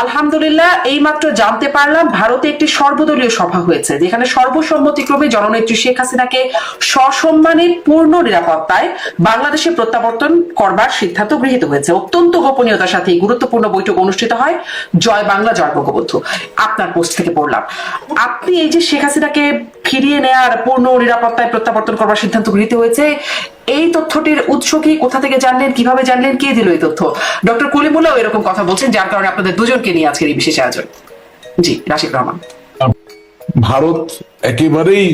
আলহামদুলিল্লাহ, এইমাত্র জানতে পারলাম ভারতে একটি সর্বদলীয় সভা হয়েছে, যেখানে সর্বসম্মতিক্রমে জননেত্রী শেখ হাসিনাকে সসম্মানে পূর্ণ নিরাপত্তায় বাংলাদেশে প্রত্যাবর্তন করবার সিদ্ধান্ত গৃহীত হয়েছে। অত্যন্ত গোপনীয়তার সাথে গুরুত্বপূর্ণ বৈঠক অনুষ্ঠিত হয়। জয় বাংলা, জয় বঙ্গবন্ধু। আপনার পোস্ট থেকে পড়লাম। আপনি এই যে শেখ হাসিনাকে ফিরিয়ে নেয়ার পূর্ণ নিরাপত্তায় প্রত্যাবর্তন করবার সিদ্ধান্ত গৃহীত হয়েছে এই তথ্যটির উৎস কি? কোথা থেকে জানলেন? কীভাবে জানলেন? কে দিল এই তথ্য? ডক্টর কলিমুল্লাও এরকম কথা বলছেন, যার কারণে আপনাদের দুজনকে নিয়ে আজকের এই বিশেষ আয়োজন। জি, রাশিদ রহমান। ভারত একেবারেই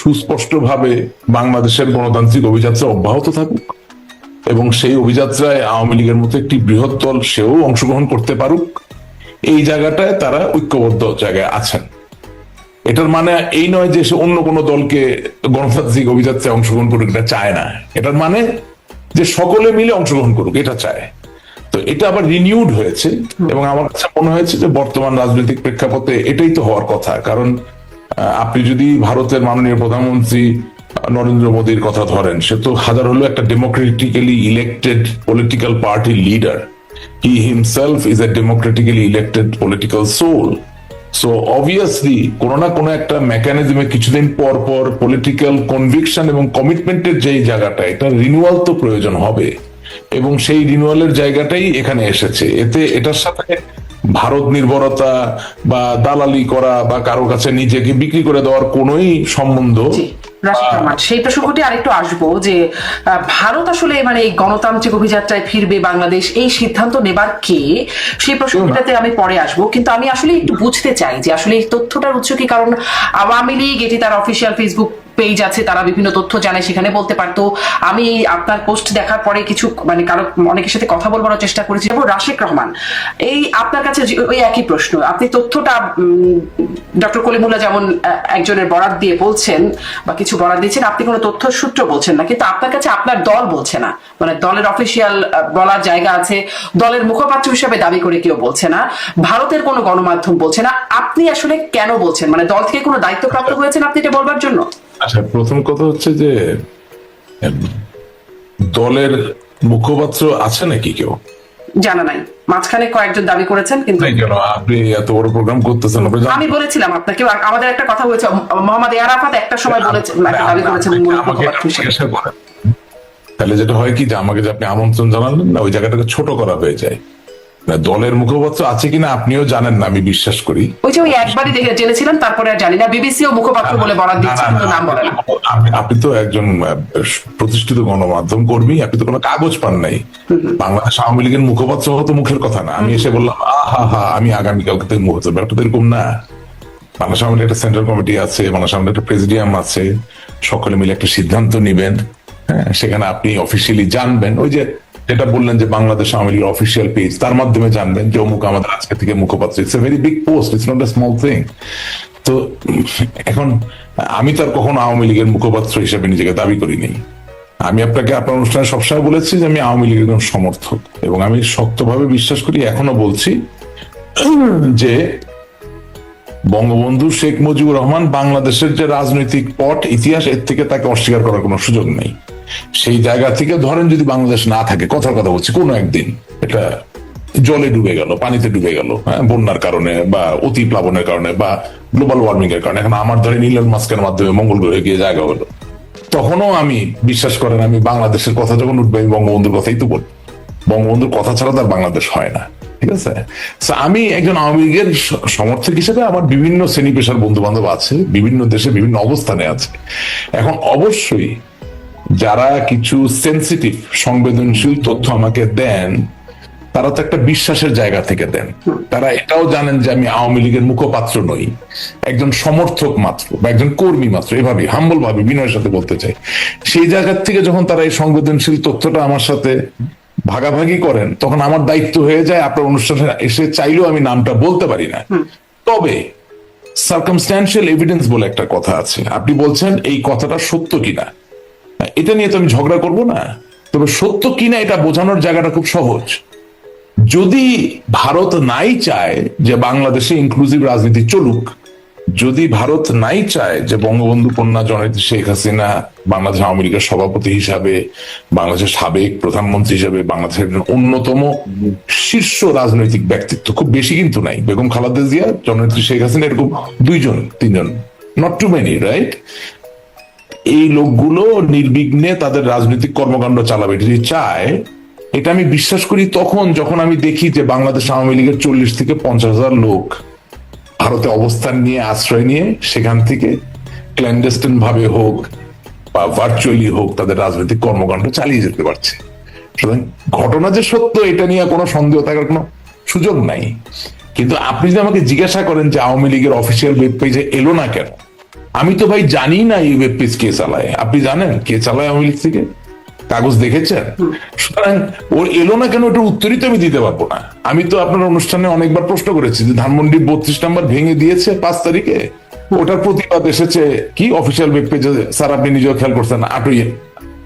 সুস্পষ্টভাবে বাংলাদেশের গণতান্ত্রিক অভিযাত্রা অব্যাহত থাকুক এবং সেই অভিযাত্রায় আওয়ামী লীগের মতো একটি বৃহৎ দল সেও অংশগ্রহণ করতে পারুক, এই জায়গাটায় তারা ঐক্যবদ্ধ জায়গায় আছেন। এটার মানে এই নয় যে সে অন্য কোনো দলকে গণতান্ত্রিক অভিযাত্রায় অংশগ্রহণ করুক, এটা চায় না। এটার মানে যে সকলে মিলে অংশগ্রহণ করুক, এটা চায়। তো এটা আবার রিনিউড হয়েছে এবং আমার কাছে মনে হয়েছে যে বর্তমান রাজনৈতিক প্রেক্ষাপটে এটাই তো হওয়ার কথা। কারণ আপনি যদি ভারতের মাননীয় প্রধানমন্ত্রী নরেন্দ্র মোদীর কথা ধরেন, সে তো হাজার হলো একটা democratically elected political party leader he himself is a democratically elected political soul so obviously কোনো না কোনো একটা মেকানিজমে কিছুদিন পর পর পলিটিক্যাল কনভিকশন এবং কমিটমেন্টের যেই জায়গাটা এটা রিনিউয়াল তো প্রয়োজন হবে। এবং সেই রিনিউয়ালের জায়গাটাই এখানে এসেছে। এতে এটার সাথে ভারত নির্ভরতা বা দালালি করা বা কারও কাছে নিজেকে বিক্রি করে দেওয়ার কোনোই সম্বন্ধ সেই প্রসঙ্গটি আরেকটু আসব যে ভারত আসলে মানে এই গণতান্ত্রিক অভিযাত্রায় ফিরবে বাংলাদেশ, এই সিদ্ধান্ত নেবার কে? সেই প্রসঙ্গটাতে আমি পরে আসব, কিন্তু আমি আসলে একটু বুঝতে চাই যে আসলে এই তথ্যটার উৎস কি? কারণ আওয়ামী লীগ, এটি তার অফিসিয়াল ফেসবুক পেজ আছে, তারা বিভিন্ন তথ্য জানে, সেখানে বলতে পারতো, আমি আপনার পোস্ট দেখার পরে কিছু মানে কারও, অনেকের সাথে কথা বলবার চেষ্টা করেছি। এবং রাশেক রহমান, এই আপনার কাছে ওই একই প্রশ্ন, আপনি তথ্যটা ডক্টর কলিমুল্লাহ যেমন একজনের বরাদ দিয়ে বলছেন, বা কিছু বরাদ দিয়েছেন, আপনি কোনো তথ্য সূত্র বলছেন না, কিন্তু আপনার কাছে আপনার দল বলছে না। মানে দলের অফিসিয়াল বলার জায়গা আছে, দলের মুখপাত্র হিসেবে দাবি করে কেউ বলছে না, ভারতের কোনো গণমাধ্যম বলছে না। আপনি আসলে কেন বলছেন? মানে দল থেকে কোনো দায়িত্ব প্রাপ্ত হয়েছেন আপনি এটা বলবার জন্য? আচ্ছা প্রথম কথা হচ্ছে যে দলের মুখপাত্র আছে নাকি কেউ? জানা নাই। মাঝখানে কয়েকজন দাবি করেছেন কিন্তু আপনি এত বড় প্রোগ্রাম করতেছেন আমি বলেছিলাম আপনাকে আমাদের একটা কথা হয়েছে মোহাম্মদ এয়ারাফাত একটা সময় বলেছেন দাবি করেছেন। জিজ্ঞাসা করেন। তাহলে যেটা হয় কি যে আমাকে যে আপনি আমন্ত্রণ জানালেন না ওই জায়গাটাকে ছোট করা হয়ে যায়। দলের মুখপাত্র আছে কিনা আপনিও জানেন না আমি বিশ্বাস করি। ওই যে ওই একবারই দেখে জেনেছিলাম তারপরে আর জানি না বিবিসিও মুখপাত্র বলে বরাদ দিচ্ছে কিন্তু নাম বলে না। আপনি- আপনি তো একজন প্রতিষ্ঠিত গণমাধ্যম কর্মী আপনি তো কোনো কাগজ পান নাই। বাংলাদেশ আওয়ামী লীগের মুখপাত্র হতো মুখের কথা না। আমি এসে বললাম আহা হা আমি আগামীকালকে থেকে মুখপাত্র ব্যাপারটা এরকম না। বাংলাদেশ আওয়ামী একটা সেন্ট্রাল কমিটি আছে বাংলাদেশ আওয়ামী লীগের একটা প্রেসিডিয়াম আছে সকলে মিলে একটা সিদ্ধান্ত নিবেন। হ্যাঁ সেখানে আপনি অফিসিয়ালি জানবেন। ওই যে যেটা বললেন যে বাংলাদেশ আওয়ামী লীগের অফিসিয়াল পেজ তার মাধ্যমে জানবেন যে অমুক আমাদের আজকে থেকে মুখপাত্র। It's a very big post it's not a small thing তো এখন আমি তো আর কখনো আওয়ামী লীগের মুখপাত্র হিসেবে নিজেকে দাবি করিনি। আমি আপনাকে আপনার অনুষ্ঠানে সবসময় বলেছি যে আমি আওয়ামী লীগের একজন সমর্থক। এবং আমি শক্তভাবে বিশ্বাস করি, এখনও বলছি যে বঙ্গবন্ধু শেখ মুজিবুর রহমান বাংলাদেশের যে রাজনৈতিক পট, ইতিহাস, এর থেকে তাকে অস্বীকার করার কোনো সুযোগ নেই। সেই জায়গা থেকে ধরেন যদি বাংলাদেশ না থাকে, কথার কথা বলছি, কোনো একদিন এটা জলে ডুবে গেল, পানিতে ডুবে গেল হ্যাঁ বন্যার কারণে বা অতি প্লাবনের কারণে বা গ্লোবাল ওয়ার্মিং এর কারণে, এখন আমার ধরেন ইলন মাস্কের মাধ্যমে মঙ্গল গ্রহে গিয়ে জায়গা হলো। তখনও আমি বিশ্বাস করেন, আমি বাংলাদেশের কথা যখন উঠবে, আমি বঙ্গবন্ধুর কথাই তো বলব বঙ্গবন্ধুর কথা ছাড়া তার বাংলাদেশ হয় না, ঠিক আছে? আমি একজন আওয়ামী লীগের সমর্থক হিসেবে আমার বিভিন্ন শ্রেণি পেশার বন্ধু বান্ধব আছে, বিভিন্ন দেশে বিভিন্ন অবস্থানে আছে। এখন অবশ্যই যারা কিছু সেন্সিটিভ সংবেদনশীল তথ্য আমাকে দেন তারা তো একটা বিশ্বাসের জায়গা থেকে দেন। তারা এটাও জানেন যে আমি আওয়ামী লীগের মুখপাত্র নই। একজন সমর্থক মাত্র বা একজন কর্মী মাত্র এভাবে হাম্বল ভাবে বিনয়ের সাথে বলতে চাই। সেই জায়গা থেকে যখন তারা এই সংবেদনশীল তথ্যটা আমার সাথে ভাগাভাগি করেন তখন আমার দায়িত্ব হয়ে যায় আপনার অনুষ্ঠানে এসে চাইলেও আমি নামটা বলতে পারি না। তবে সার্কামস্ট্যান্সিয়াল এভিডেন্স বলে একটা কথা আছে। আপনি বলছেন এই কথাটা সত্য কিনা? এটা নিয়ে তো আমি ঝগড়া করব না। তবে সত্য কিনা এটা বোঝানোর জায়গাটা খুব সহজ। যদি ভারত নাই চায় যে বাংলাদেশে ইনক্লুসিভ রাজনীতি চলুক, যদি ভারত নাই চায় যে বঙ্গবন্ধু কন্যা জননেত্রী শেখ হাসিনা বাংলাদেশ আওয়ামী লীগের সভাপতি হিসাবে, বাংলাদেশের সাবেক প্রধানমন্ত্রী হিসাবে, বাংলাদেশের অন্যতম শীর্ষ রাজনৈতিক ব্যক্তিত্ব, খুব বেশি কিন্তু নাই। বেগম খালেদা জিয়া, জননেত্রী শেখ হাসিনা, এরকম দুইজন, তিনজন নট টু মেনি রাইট এই লোকগুলো নির্বিঘ্নে তাদের রাজনৈতিক কর্মকাণ্ড চালাবে। যদি চায়, এটা আমি বিশ্বাস করি তখন যখন আমি দেখি যে বাংলাদেশ আওয়ামী লীগের চল্লিশ থেকে পঞ্চাশ হাজার লোক ভারতে অবস্থান নিয়ে, আশ্রয় নিয়ে, সেখান থেকে ক্ল্যান্ডেস্টিন ভাবে হোক বা ভার্চুয়ালি হোক তাদের রাজনৈতিক কর্মকাণ্ড চালিয়ে যেতে পারছে। সুতরাং ঘটনা যে সত্য, এটা নিয়ে কোনো সন্দেহ থাকার কোনো সুযোগ নাই। কিন্তু আপনি যদি আমাকে জিজ্ঞাসা করেন যে আওয়ামী লীগের অফিসিয়াল ওয়েব পেজে এলো না কেন আমি তো ভাই জানি না এই ওয়েব পেজ কে চালায়। আপনি জানেন কে চালায় আওয়ামী লীগ থেকে? কাগজ দেখেছেন? সুতরাং ওর এলো না কেন ওটার উত্তরই তো আমি দিতে পারব না। আমি তো আপনার অনুষ্ঠানে অনেকবার প্রশ্ন করেছি যে ধানমন্ডি বত্রিশ নাম্বার ভেঙে দিয়েছে পাঁচ তারিখে? ওটার প্রতিবাদ এসেছে কি অফিসিয়াল ওয়েব পেজে স্যার, আপনি নিজেও খেয়াল করছেন আটই,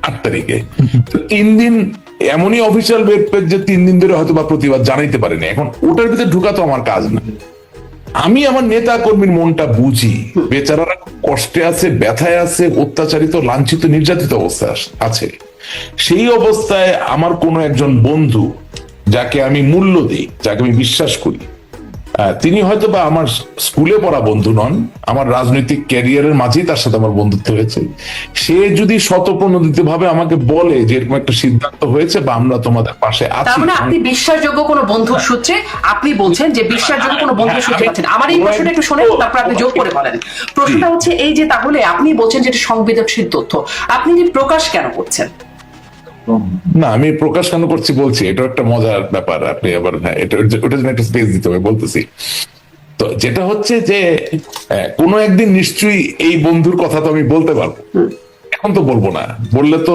আট তারিখে। তিন দিন এমনই অফিসিয়াল ওয়েব পেজ যে তিন দিন ধরে হয়তো বা প্রতিবাদ জানাইতে পারেনি। এখন ওটার ভিতরে ঢুকা তো আমার কাজ না। আমি আমার নেতা কর্মীর মনটা বুঝি। বেচারারা খুব কষ্টে আছে, ব্যথায় আছে, অত্যাচারিত, লাঞ্ছিত, নির্যাতিত অবস্থায় আছে। সেই অবস্থায় আমার কোনো একজন বন্ধু যাকে আমি মূল্য দিই, যাকে আমি বিশ্বাস করি তিনি হয়তো বা আমার স্কুলে পড়া বন্ধু নন আমার রাজনৈতিক ক্যারিয়ারের মাঝেই তার সাথে আমার বন্ধুত্ব হয়েছে। সে যদি শতপ্রণোদিত ভাবে আমাকে বলে যে এরকম একটা সিদ্ধান্ত হয়েছে বা আমরা তোমাদের পাশে তার আছি মানে আপনি বিশ্বাসযোগ্য কোনো বন্ধুর সূত্রে আপনি বলছেন যে বিশ্বাসযোগ্য কোনো বন্ধুর সূত্রে পাচ্ছেন আমার এই প্রশ্নটা একটু শোনেন তারপর আপনি যোগ করে বলেন। প্রশ্নটা হচ্ছে এই যে তাহলে আপনি বলছেন যে এটা সংবেদনশীল তথ্য। আপনি যে প্রকাশ কেন করছেন? না আমি প্রকাশ কেন করছি বলছি এটা একটা মজার ব্যাপার। আপনি আবার হ্যাঁ এটা ওটা জন্য একটা স্পেস দিতে হবে বলতেছি। তো যেটা হচ্ছে যে কোনো একদিন নিশ্চয়ই এই বন্ধুর কথা তো আমি বলতে পারব। এখন তো বলব না। বললে তো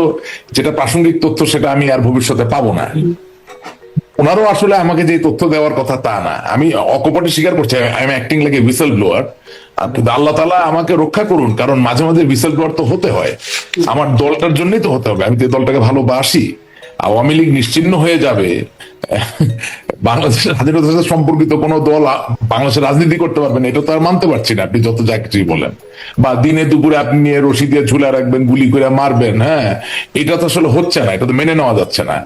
যেটা প্রাসঙ্গিক তথ্য সেটা আমি আর ভবিষ্যতে পাবো না। ওনারও আসলে আমাকে যে তথ্য দেওয়ার কথা তা না। আমি অকপটে স্বীকার করছি I am acting a whistleblower কিন্তু আল্লাহ তালা আমাকে রক্ষা করুন, কারণ মাঝে মাঝে ব্লোয়ার তো হতে হয়। আমার দলটার জন্যই তো হতে হবে। আমি তো দলটাকে ভালোবাসি, আওয়ামী লীগ নিশ্চিন্ন হয়ে যাবে বাংলাদেশের স্বাধীনতার সাথে সম্পর্কিত কোনো দল বাংলাদেশের রাজনীতি করতে পারবে না, এটা তো আর মানতে পারছি না, আপনি যত যা কিছুই বলেন। বা দিনে দুপুরে আপনি নিয়ে রশি দিয়ে ঝুলে রাখবেন, গুলি করে মারবেন হ্যাঁ? এটা তো আসলে হচ্ছে না, এটা তো মেনে নেওয়া যাচ্ছে না।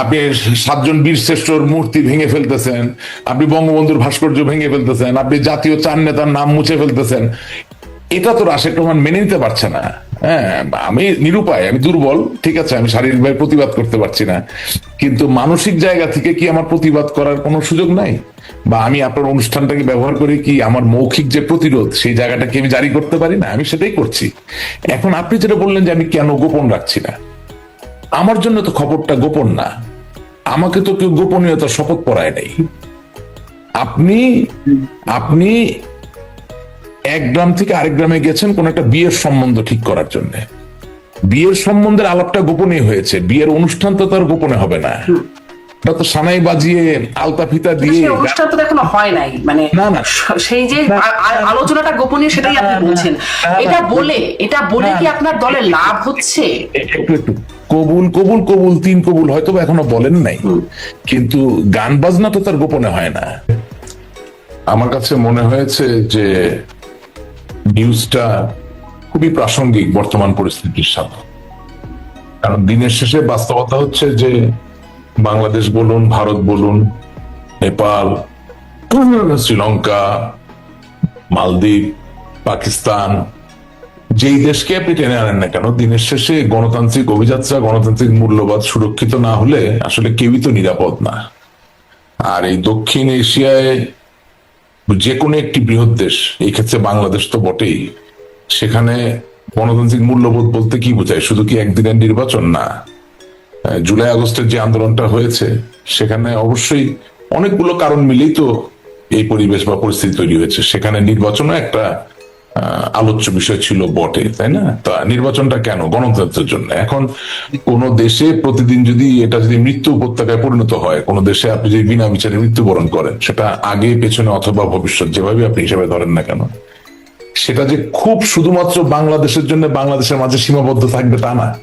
আপনি সাতজন বীর শ্রেষ্ঠর মূর্তি ভেঙে ফেলতেছেন, আপনি বঙ্গবন্ধুর ভাস্কর্য ভেঙে ফেলতেছেন, আপনি জাতীয় চার নেতার নাম মুছে ফেলতেছেন, এটা তো রাশেদ রহমান মেনে নিতে পারছে না। হ্যাঁ আমি নিরুপায়, আমি দুর্বল, ঠিক আছে, আমি শারীরিকভাবে প্রতিবাদ করতে পারছি না। কিন্তু মানসিক জায়গা থেকে কি আমার প্রতিবাদ করার কোনো সুযোগ নাই? বা আমি আপনার অনুষ্ঠানটাকে ব্যবহার করে কি আমার মৌখিক যে প্রতিরোধ, সেই জায়গাটাকে আমি জারি করতে পারি না? আমি সেটাই করছি। এখন আপনি যেটা বললেন যে আমি কেন গোপন রাখছি না, আমার জন্য তো খবরটা গোপন না। আমাকে তো কেউ গোপনীয়তার শপথ পড়ায় নাই। আপনি আপনি এক গ্রাম থেকে আরেক গ্রামে গেছেন কোন একটা বিয়ের সম্বন্ধ ঠিক করার জন্য। বিয়ের সম্বন্ধের আলাপটা গোপনে হয়েছে। বিয়ের অনুষ্ঠান তো তার গোপনে হবে না। তো সানাই বাজিয়ে আলতা ফিতা দিয়ে অনুষ্ঠান তো এখনও হয় নাই। মানে না, না। সেই যে আলোচনাটা গোপনীয় সেটাই আপনি বলছেন। এটা বলে এটা বলে কি আপনার দলের লাভ হচ্ছে? একটু একটু। কবুল কবুল কবুল তিন কবুল হয়তো এখনও বলেন নাই। কিন্তু গান বাজনা তো তার গোপনে হয় না। আমার কাছে মনে হয়েছে যে নিউজটা খুবই প্রাসঙ্গিক বর্তমান পরিস্থিতির সাথে। কারণ দিনের শেষে বাস্তবতা হচ্ছে যে বাংলাদেশ বলুন, ভারত বলুন, নেপাল, শ্রীলঙ্কা, মালদ্বীপ, পাকিস্তান, যেই দেশকে আপনি টেনে আনেন না কেন, দিনের শেষে গণতান্ত্রিক অভিযাত্রা, গণতান্ত্রিক মূল্যবোধ সুরক্ষিত না হলে আসলে কেউই তো নিরাপদ না। আর এই দক্ষিণ এশিয়ায় যে কোনো একটি বৃহৎ দেশ, এই ক্ষেত্রে বাংলাদেশ তো বটেই, সেখানে গণতান্ত্রিক মূল্যবোধ বলতে কি বোঝায়? শুধু কি একদিনের নির্বাচন না জুলাই আগস্টের যে আন্দোলনটা হয়েছে, সেখানে অবশ্যই অনেকগুলো কারণ মিলেই তো এই পরিবেশ বা পরিস্থিতি তৈরি হয়েছে। সেখানে নির্বাচনও একটা আলোচ্য বিষয় ছিল বটে, তাই না? তা নির্বাচনটা কেন গণতন্ত্রের জন্য? এখন কোন দেশে প্রতিদিন যদি এটা যদি মৃত্যু উপত্যকায় পরিণত হয়, কোন দেশে আপনি যদি বিনা বিচারে মৃত্যুবরণ করেন, সেটা আগে, পেছনে অথবা ভবিষ্যৎ, যেভাবে আপনি হিসাবে ধরেন না কেন? সেটা যে খুব শুধুমাত্র বাংলাদেশের জন্য বাংলাদেশের মাঝে সীমাবদ্ধ থাকবে তা না।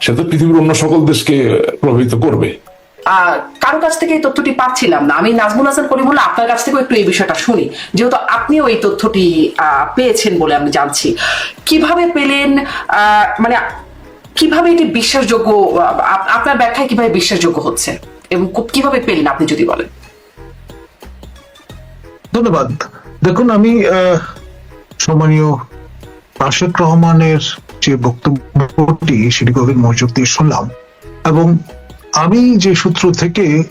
সে তো পৃথিবীর অন্য সকল দেশকে প্রভাবিত করবে। কারও কাছ থেকে এই তথ্যটি পাচ্ছিলাম না। আমি নাজমুল হাসান করিমুল্লাহ আপনার কাছ থেকেও একটু এই বিষয়টা শুনি। যেহেতু আপনিও এই তথ্যটি পেয়েছেন বলে আমি জানছি। কীভাবে পেলেন মানে কীভাবে এটি বিশ্বাসযোগ্য আপনার ব্যাখ্যায় কীভাবে বিশ্বাসযোগ্য হচ্ছে? এবং কীভাবে পেলেন আপনি যদি বলেন? ধন্যবাদ। দেখুন, আমি সম্মানীয় রাশেদ রহমানের যে বক্তব্যটি, সেটি গভীর মনোযোগ দিয়ে শুনলাম এবং আমি যে সূত্র থেকে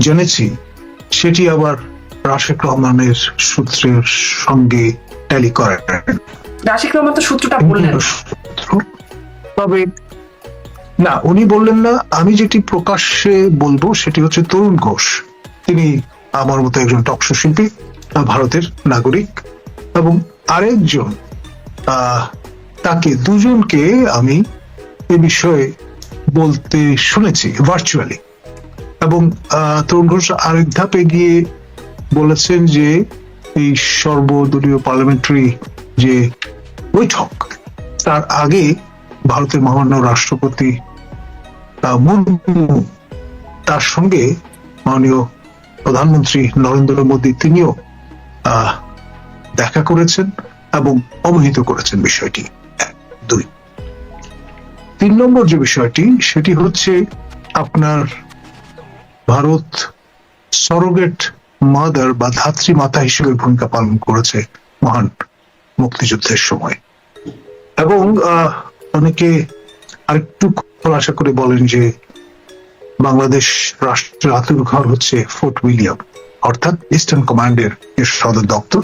জেনেছি সেটি আবার রাশেদ রহমানের সূত্রের সঙ্গে ট্যালি করে। রাশিক রহমান তো সূত্রটা বললেন। তবে না উনি বললেন না আমি যেটি প্রকাশ্যে বলব সেটি হচ্ছে তরুণ ঘোষ। তিনি আমার মতো একজন টকশো শিল্পী ভারতের নাগরিক এবং আরেকজন আহ, তাকে দুজনকে আমি এ বিষয়ে বলতে শুনেছি ভার্চুয়ালি এবং তরুণ ঘোষ আরেক ধাপে গিয়ে বলেছেন যে এই সর্বদলীয় পার্লামেন্টারি যে বৈঠক তার আগে ভারতের মহামান্য রাষ্ট্রপতি তার সঙ্গে মাননীয় প্রধানমন্ত্রী নরেন্দ্র মোদী তিনিও দেখা করেছেন এবং অবহিত করেছেন বিষয়টি। এক, দুই। তিন নম্বর যে বিষয়টি সেটি হচ্ছে আপনার ভারত সরোগেট মাদার বা ধাত্রী মাতা হিসেবে ভূমিকা পালন করেছে মহান মুক্তিযুদ্ধের সময়। এবং অনেকে আরেকটু খোলাসা করে বলেন যে বাংলাদেশ রাষ্ট্রের আতুর ঘর হচ্ছে ফোর্ট উইলিয়াম অর্থাৎ ইস্টার্ন কমান্ডের যে সদর দপ্তর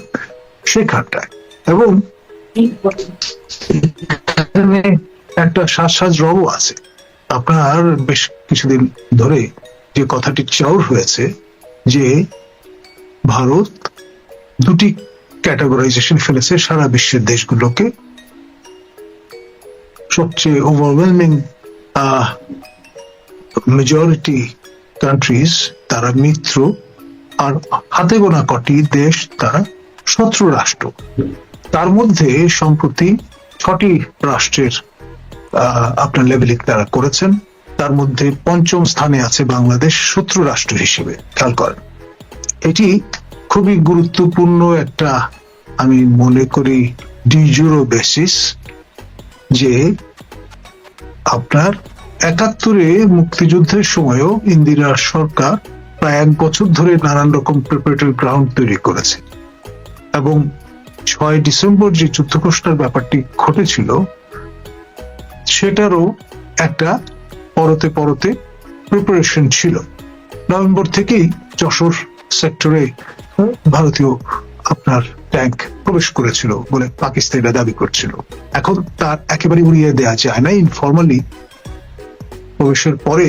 সেখানটায়। এবং একটা সাজ সাজ রবও আছে। আপনার বেশ কিছুদিন ধরে যে কথাটি চাউর হয়েছে যে ভারত দুটি ক্যাটাগরাইজেশন ফেলেছে সারা বিশ্বের দেশগুলোকে। সবচেয়ে ওভারওয়েলমিং মেজরিটি কান্ট্রিজ তারা মিত্র আর হাতে গোনা কটি দেশ তারা শত্রু রাষ্ট্র। তার মধ্যে সম্প্রতি ছটি রাষ্ট্রের আপনার লেভেলিং তারা করেছেন। তার মধ্যে পঞ্চম স্থানে আছে বাংলাদেশ শত্রু রাষ্ট্র হিসেবে। খেয়াল করেন। এটি খুবই গুরুত্বপূর্ণ একটা, আমি মনে করি ডিজুরো বেসিস যে আপনার একাত্তরে মুক্তিযুদ্ধের সময়ও ইন্দিরা সরকার প্রায় এক বছর ধরে নানান রকম প্রিপারেটরি গ্রাউন্ড তৈরি করেছে। এবং ছয় ডিসেম্বর যে যুদ্ধ ঘোষণার ব্যাপারটি ঘটেছিল সেটারও একটা পরতে পরতে প্রিপারেশন ছিল। নভেম্বর থেকেই যশোর সেক্টরে ভারতীয় আপনার ট্যাঙ্ক প্রবেশ করেছিল বলে পাকিস্তানিরা দাবি করছিল। এখন তার একেবারে উড়িয়ে দেওয়া যায় না। ইনফর্মালি প্রবেশের পরে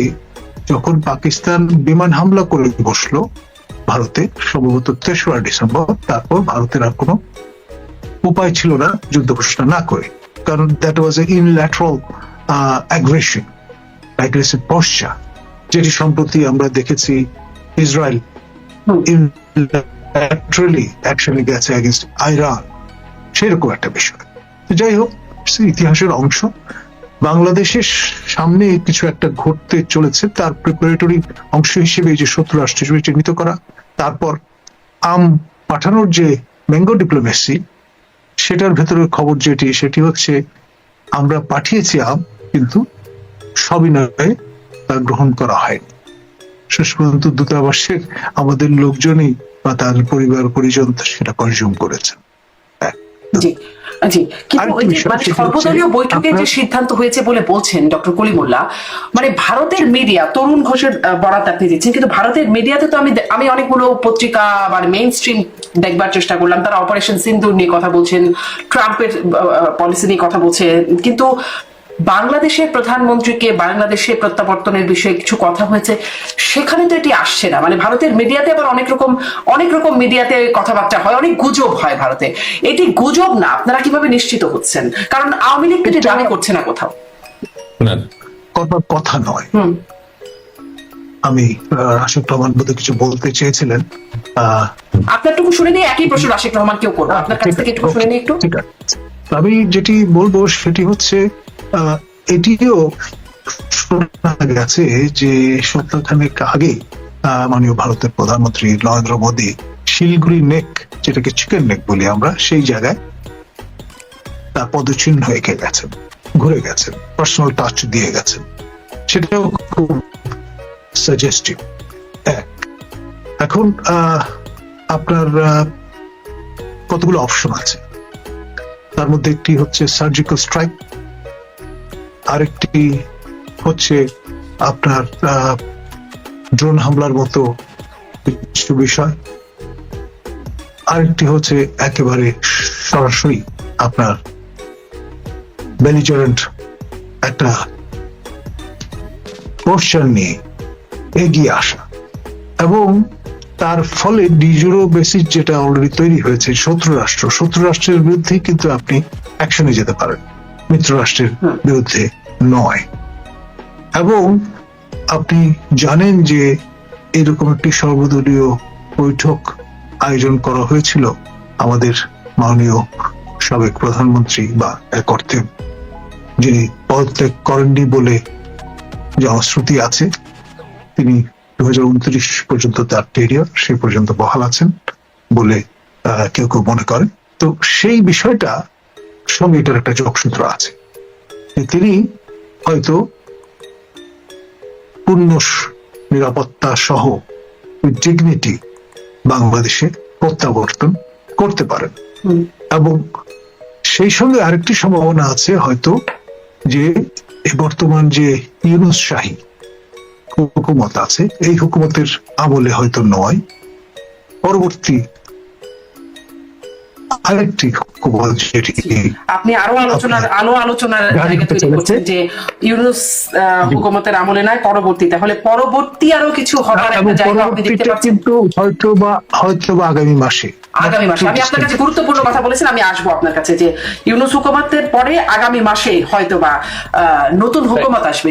যখন পাকিস্তান বিমান হামলা করে বসল, ভারতে সম্ভবত তেসরা ডিসেম্বর, তারপর ভারতের আর কোনো উপায় ছিল না, যুদ্ধ ঘোষণা না করে। কারণ that was a unilateral aggression aggressive পশ্চা যেটি সম্প্রতি আমরা দেখেছি ইসরায়েল ইনল্যাটারালি অ্যাকশনে গেছে অ্যাগেন্স্ট আইরান সেরকম একটা বিষয়। যাই হোক ইতিহাসের অংশ। বাংলাদেশের সামনে কিছু একটা ঘটতে চলেছে, তার প্রিপারেটরি অংশ হিসেবে যে শত্রু রাষ্ট্র হিসেবে চিহ্নিত করা। তারপর আম পাঠানোর যে ম্যাঙ্গো ডিপ্লোমেসি সেটার ভেতরের খবর যেটি সেটি হচ্ছে আমরা পাঠিয়েছি আম কিন্তু সবিনয়ে তা গ্রহণ করা হয়নি। শেষ পর্যন্ত দূতাবাসের আমাদের লোকজনই বা তার পরিবার পরিজন সেটা কনজিউম করেছেন। জি জি। কিন্তু ওই যে মানে সর্বদলীয় বৈঠকে যে সিদ্ধান্ত হয়েছে বলে বলছেন ডক্টর কলিমুল্লাহ মানে ভারতের মিডিয়া তরুণ ঘোষের বরাত আপনি দিচ্ছেন কিন্তু ভারতের মিডিয়াতে তো আমি আমি অনেকগুলো পত্রিকা মানে মেইন স্ট্রিম দেখবার চেষ্টা করলাম। তারা অপারেশন সিন্দুর নিয়ে কথা বলছেন ট্রাম্পের পলিসি নিয়ে কথা বলছেন। কিন্তু বাংলাদেশের প্রধানমন্ত্রীকে বাংলাদেশে প্রত্যাবর্তনের বিষয়ে কিছু কথা হয়েছে সেখানে তো এটি আসছে না। মানে ভারতের মিডিয়াতে আবার অনেক রকম অনেক রকম মিডিয়াতে কথাবার্তা হয় অনেক গুজব হয় ভারতে। এটি গুজব না আপনারা কীভাবে নিশ্চিত হচ্ছেন? কারণ আওয়ামী লীগ এটি দাবি করছে না কোথাও। কথা নয়। হুম। আমি রাশেদ রহমান বোধহয় কিছু বলতে চেয়েছিলেন। আপনারটুকু শুনে নিয়ে একই প্রশ্ন করব। আপনার কাছ থেকে একটু শুনে নিই একটু। আমি যেটি বলব সেটি হচ্ছে এটিও শোনা গেছে যে সপ্তাহখানেক আগে মাননীয় ভারতের প্রধানমন্ত্রী নরেন্দ্র মোদী শিলগুড়ি নেক, যেটাকে চিকেন নেক বলি আমরা, সেই জায়গায় তার পদচিহ্ন এঁকে গেছেন, ঘুরে গেছেন পার্সোনাল টাচ দিয়ে গেছেন। সেটাও খুব সাজেস্টিভ এখন আপনার কতগুলো অপশন আছে? তার মধ্যে একটি হচ্ছে সার্জিক্যাল স্ট্রাইক আরেকটি হচ্ছে আপনার ড্রোন হামলার মতো কিছু বিষয়, আরেকটি হচ্ছে একেবারে সরাসরি আপনার বেলিজারেন্ট একটা পোর্শন নিয়ে এগিয়ে আসা এবং তার ফলে ডিজোরো বেসিস যেটা অলরেডি তৈরি হয়েছে শত্রু রাষ্ট্র। শত্রু রাষ্ট্রের বিরুদ্ধে কিন্তু আপনি অ্যাকশনে যেতে পারেন। মিত্র রাষ্ট্রের বিরুদ্ধে নয়। এবং আপনি জানেন যে এরকম একটি সর্বদলীয় বৈঠক আয়োজন করা হয়েছিল আমাদের মাননীয় সাবেক প্রধানমন্ত্রী বা এক অর্থে যিনি পদত্যাগ করেননি বলে জনশ্রুতি আছে তিনি দু হাজার উনত্রিশ পর্যন্ত তার টেরিয়র সে পর্যন্ত বহাল আছেন বলে কেউ কেউ মনে করেন। তো সেই বিষয়টা সঙ্গে এটার একটা যোগসূত্র আছে। তিনি হয়তো পূর্ণ নিরাপত্তা সহ ডিগনিটি বাংলাদেশে প্রত্যাবর্তন করতে পারেন। এবং সেই সঙ্গে আরেকটি সম্ভাবনা আছে হয়তো যে বর্তমান যে ইউনুস শাহী হুকুমত আছে। এই হুকুমতের আমলে হয়তো নয়। পরবর্তী আরেকটি হুকুমত যেটি আপনি আরও আলোচনার আলো আলোচনার জায়গা তৈরি করছেন যে ইউনুস হুকুমতের আমলে নয় পরবর্তী। তাহলে পরবর্তী আরও কিছু হবার একটা জায়গা আপনি দেখতে পাচ্ছেন। কিন্তু হয়তো বা হয়তো বা আগামী মাসে আগামী মাসে। আমি আপনার কাছে গুরুত্বপূর্ণ কথা বলেছেন আমি আসব আপনার কাছে যে ইউনুস হুকুমতের পরে আগামী মাসে হয়তো বা আহ, নতুন হুকুমত আসবে।